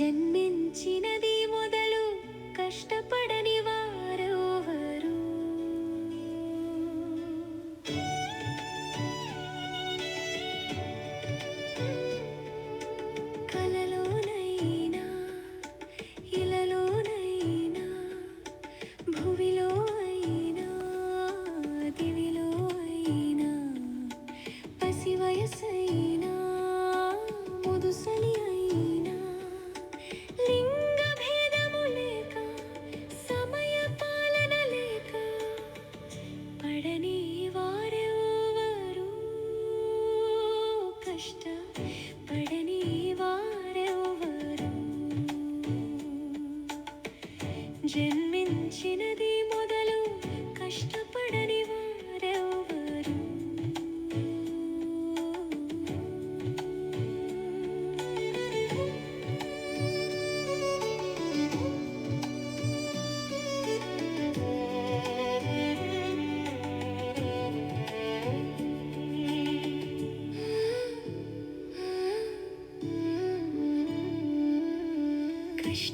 Jin. పడని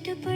to burn.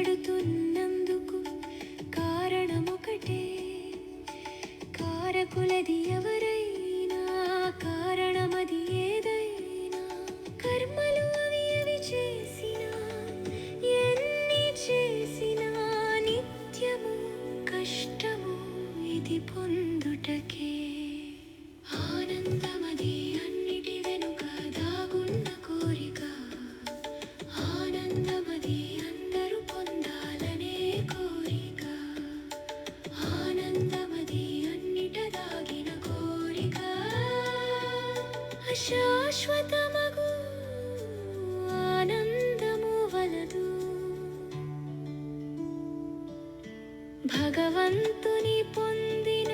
భగవంతుని పొందిన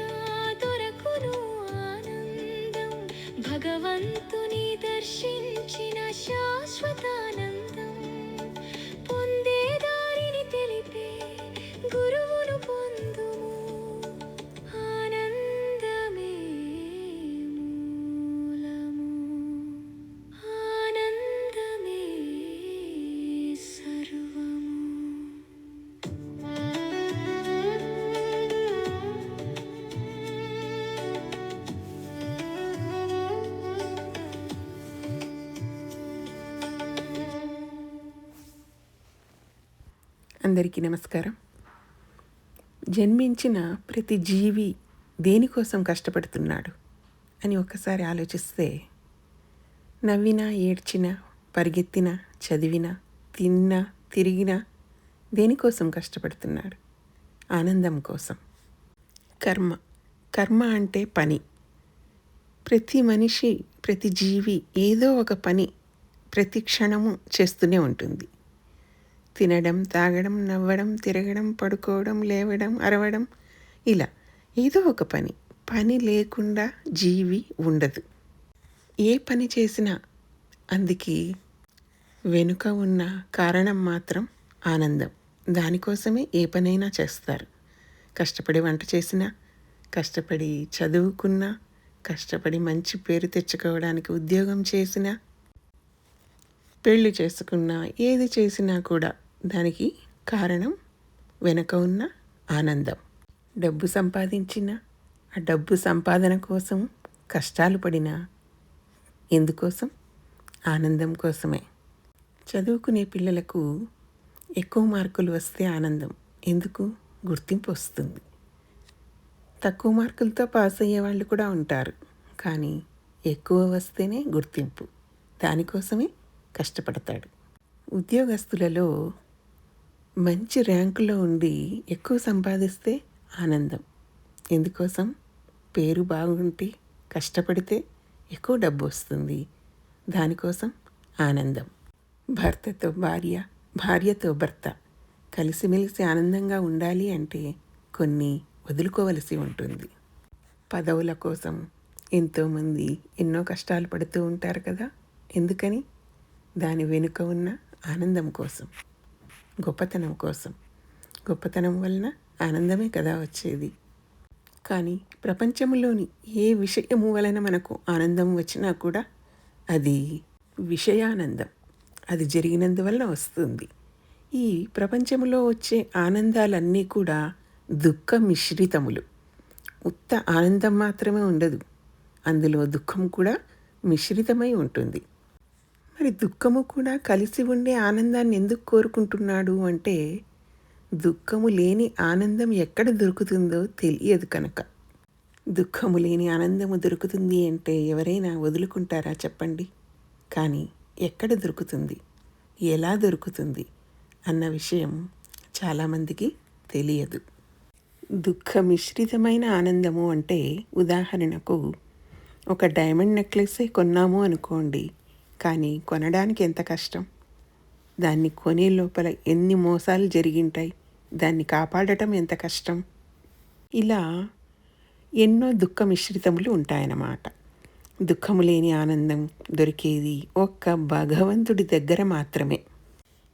దొరకును ఆనందం. భగవంతుని దర్శించిన శాశ్వతానందం. అందరికీ నమస్కారం. జన్మించిన ప్రతి జీవి దేనికోసం కష్టపడుతున్నాడు అని ఒక్కసారి ఆలోచిస్తే నవ్వినా ఏడ్చినా పరిగెత్తినా చదివినా తిన్నా తిరిగినా దేనికోసం కష్టపడుతున్నాడు? ఆనందం కోసం. కర్మ. కర్మ అంటే పని. ప్రతి మనిషి ప్రతి జీవి ఏదో ఒక పని ప్రతి క్షణము చేస్తూనే ఉంటుంది. తినడం తాగడం నవ్వడం తిరగడం పడుకోవడం లేవడం అరవడం ఇలా ఏదో ఒక పని. పని లేకుండా జీవి ఉండదు. ఏ పని చేసినా అందుకే వెనుక ఉన్న కారణం మాత్రం ఆనందం. దానికోసమే ఏ పనైనా చేస్తారు. కష్టపడి వంట చేసినా కష్టపడి చదువుకున్నా కష్టపడి మంచి పేరు తెచ్చుకోవడానికి ఉద్యోగం చేసినా పెళ్ళి చేసుకున్నా ఏది చేసినా కూడా దానికి కారణం వెనక ఉన్న ఆనందం. డబ్బు సంపాదించిన ఆ డబ్బు సంపాదన కోసం కష్టాలు పడినా ఎందుకోసం? ఆనందం కోసమే. చదువుకునే పిల్లలకు ఎక్కువ మార్కులు వస్తే ఆనందం ఎందుకు? గుర్తింపు వస్తుంది. తక్కువ మార్కులతో పాస్ అయ్యే వాళ్ళు కూడా ఉంటారు. కానీ ఎక్కువ వస్తేనే గుర్తింపు. దానికోసమే కష్టపడతాడు. ఉద్యోగస్తులలో మంచి ర్యాంకులో ఉండి ఎక్కువ సంపాదిస్తే ఆనందం. ఎందుకోసం? పేరు బాగుంటే కష్టపడితే ఎక్కువ డబ్బు వస్తుంది. దానికోసం ఆనందం. భర్తతో భార్య భార్యతో భర్త కలిసిమెలిసి ఆనందంగా ఉండాలి అంటే కొన్ని వదులుకోవలసి ఉంటుంది. పదవుల కోసం ఎంతోమంది ఎన్నో కష్టాలు పడుతూ ఉంటారు కదా? ఎందుకని? దాని వెనుక ఉన్న ఆనందం కోసం. గొప్పతనం కోసం. గొప్పతనం వలన ఆనందమే కదా వచ్చేది. కానీ ప్రపంచంలోని ఏ విషయము వలన మనకు ఆనందం వచ్చినా కూడా అది విషయానందం. అది జరిగినందువలన వస్తుంది. ఈ ప్రపంచంలో వచ్చే ఆనందాలన్నీ కూడా దుఃఖ మిశ్రితములు ఉత్త ఆనందం మాత్రమే ఉండదు. అందులో దుఃఖం కూడా మిశ్రితమై ఉంటుంది. మరి దుఃఖము కూడా కలిసి ఉండే ఆనందాన్ని ఎందుకు కోరుకుంటున్నాడు అంటే దుఃఖము లేని ఆనందం ఎక్కడ దొరుకుతుందో తెలియదు కనుక. దుఃఖము లేని ఆనందము దొరుకుతుంది అంటే ఎవరైనా వదులుకుంటారా చెప్పండి. కానీ ఎక్కడ దొరుకుతుంది? ఎలా దొరుకుతుంది? అన్న విషయం చాలామందికి తెలియదు. దుఃఖ మిశ్రితమైన ఆనందము అంటే ఉదాహరణకు ఒక డైమండ్ నెక్లెస్ కొన్నాము అనుకోండి. కానీ కొనడానికి ఎంత కష్టం? దాన్ని కొనే లోపల ఎన్ని మోసాలు జరిగింటాయి? దాన్ని కాపాడటం ఎంత కష్టం? ఇలా ఎన్నో దుఃఖ మిశ్రితములు ఉంటాయన్నమాట. దుఃఖము లేని ఆనందం దొరికేది ఒక్క భగవంతుడి దగ్గర మాత్రమే.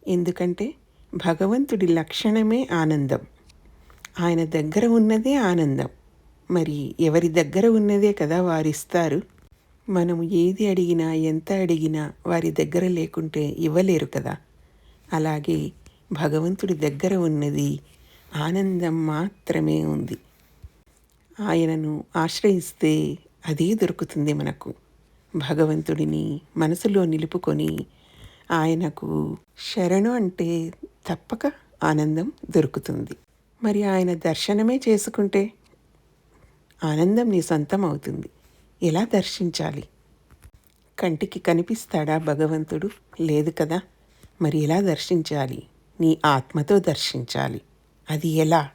ఎందుకంటే భగవంతుడి లక్షణమే ఆనందం. ఆయన దగ్గర ఉన్నదే ఆనందం. మరి ఎవరి దగ్గర ఉన్నదే కదా వారిస్తారు? మనము ఏది అడిగినా ఎంత అడిగినా వారి దగ్గర లేకుంటే ఇవ్వలేరు కదా. అలాగే భగవంతుడి దగ్గర ఉన్నది ఆనందం మాత్రమే ఉంది. ఆయనను ఆశ్రయిస్తే అదే దొరుకుతుంది మనకు. భగవంతుడిని మనసులో నిలుపుకొని ఆయనకు శరణు అంటే తప్పక ఆనందం దొరుకుతుంది. మరి ఆయన దర్శనమే చేసుకుంటే ఆనందం నీ సొంతం అవుతుంది ఎలా దర్శించాలి? కంటికి కనిపిస్తాడా భగవంతుడు? లేదు కదా. మరి ఎలా దర్శించాలి? నీ ఆత్మతో దర్శించాలి. అది ఎలా?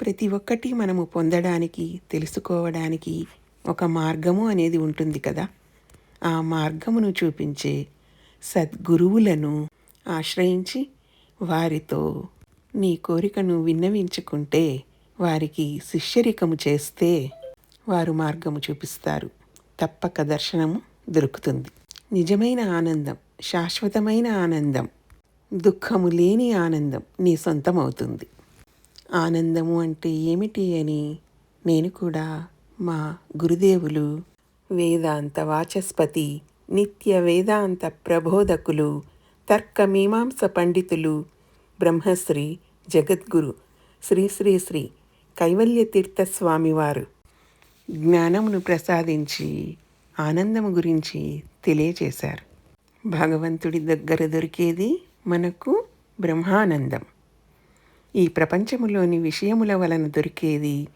ప్రతి ఒక్కటి మనము పొందడానికి తెలుసుకోవడానికి ఒక మార్గము అనేది ఉంటుంది కదా. ఆ మార్గమును చూపించే సద్గురువులను ఆశ్రయించి వారితో నీ కోరికను విన్నవించుకుంటే వారికి శిష్యరికము చేస్తే వారు మార్గము చూపిస్తారు. తప్పక దర్శనము దొరుకుతుంది. నిజమైన ఆనందం శాశ్వతమైన ఆనందం దుఃఖము లేని ఆనందం నీ సొంతం అవుతుంది ఆనందము అంటే ఏమిటి అని నేను కూడా మా గురుదేవులు వేదాంత వాచస్పతి నిత్య వేదాంత ప్రబోధకులు తర్క మీమాంస పండితులు బ్రహ్మశ్రీ జగద్గురు శ్రీ శ్రీ శ్రీ కైవల్యతీర్థ స్వామివారు జ్ఞానమును ప్రసాదించి ఆనందము గురించి తెలియచేశారు. భగవంతుడి దగ్గర దొరికేది మనకు బ్రహ్మానందం. ఈ ప్రపంచములోని విషయముల వలన దొరికేది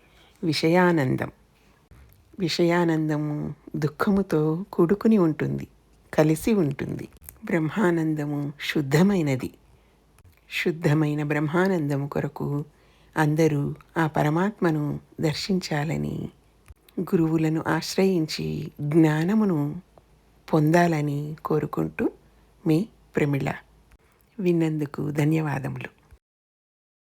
విషయానందం. విషయానందము దుఃఖముతో కూడుకుని ఉంటుంది కలిసి ఉంటుంది. బ్రహ్మానందము శుద్ధమైనది. శుద్ధమైన బ్రహ్మానందము కొరకు అందరూ ఆ పరమాత్మను దర్శించాలని గురువులను ఆశ్రయించి జ్ఞానమును పొందాలని కోరుకుంటూ మీ ప్రమిళ. విన్నందుకు ధన్యవాదములు.